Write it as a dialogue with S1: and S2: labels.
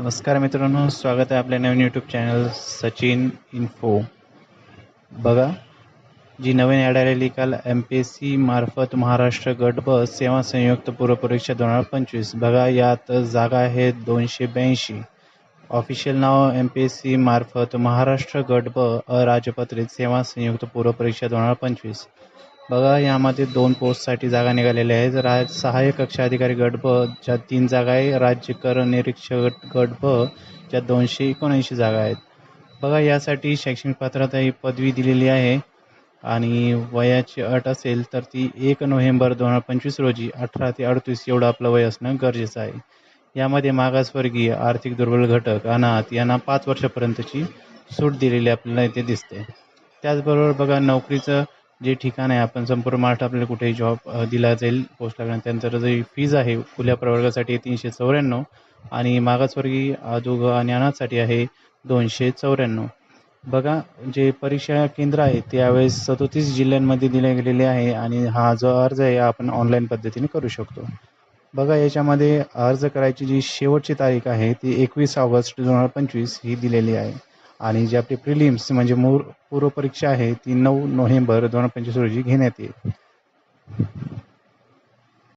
S1: नमस्कार मित्रांनो स्वागत आहे आपल्या नवीन यूट्यूब चॅनल सचिन इन्फो बघा जी नवीन ॲड आलेली काल एम पी एस सी मार्फत महाराष्ट्र गट बस सेवा संयुक्त पूर्वपरीक्षा दोन हजार पंचवीस. बघा यात जागा आहे दोनशे ब्याऐंशी. ऑफिशियल नाव एम पी एस सी मार्फत महाराष्ट्र गट ब अराजपत्रित सेवा संयुक्त पूर्वपरीक्षा दोन हजार पंचवीस. बघा यामध्ये दोन पोस्टसाठी जागा निघालेल्या आहेत राज सहाय्यक कक्षा अधिकारी गट ब ज्या तीन जागा आहे. राज्य कर निरीक्षक गट ब ज्या दोनशे एकोणऐंशी जागा आहेत. बघा यासाठी शैक्षणिक पात्रता ही पदवी दिलेली आहे. आणि वयाची अट असेल तर ती एक नोव्हेंबर दोन हजार पंचवीस रोजी अठरा ते अडतीस एवढं आपलं वय असणं गरजेचं आहे. यामध्ये मागासवर्गीय आर्थिक दुर्बल घटक अनाथ यांना पाच वर्षापर्यंतची सूट दिलेली आपल्याला इथे दिसते. त्याचबरोबर बघा नोकरीचं जे ठिकाण आहे आपण संपूर्ण महाराष्ट्र आपल्याला कुठेही जॉब दिला जाईल पोस्ट लागणार त्यानंतर जी फीज आहे खुल्या प्रवर्गासाठी तीनशे चौऱ्याण्णव आणि मागासवर्गीय अधोग आणि अनाथसाठी आहे दोनशे चौऱ्याण्णव. बघा जे परीक्षा केंद्र आहे ते यावेळेस सदोतीस जिल्ह्यांमध्ये दिले गेलेले आहे आणि हा जो अर्ज आहे आपण ऑनलाईन पद्धतीने करू शकतो. बघा याच्यामध्ये अर्ज करायची जी शेवटची तारीख आहे ती एकवीस ऑगस्ट दोन हजार पंचवीस ही दिलेली आहे. आणि जी आपली प्रिलिम्स म्हणजे मूर पूर्वपरीक्षा आहे ती नऊ नोव्हेंबर दोन हजार पंचवीस रोजी घेण्यात येईल.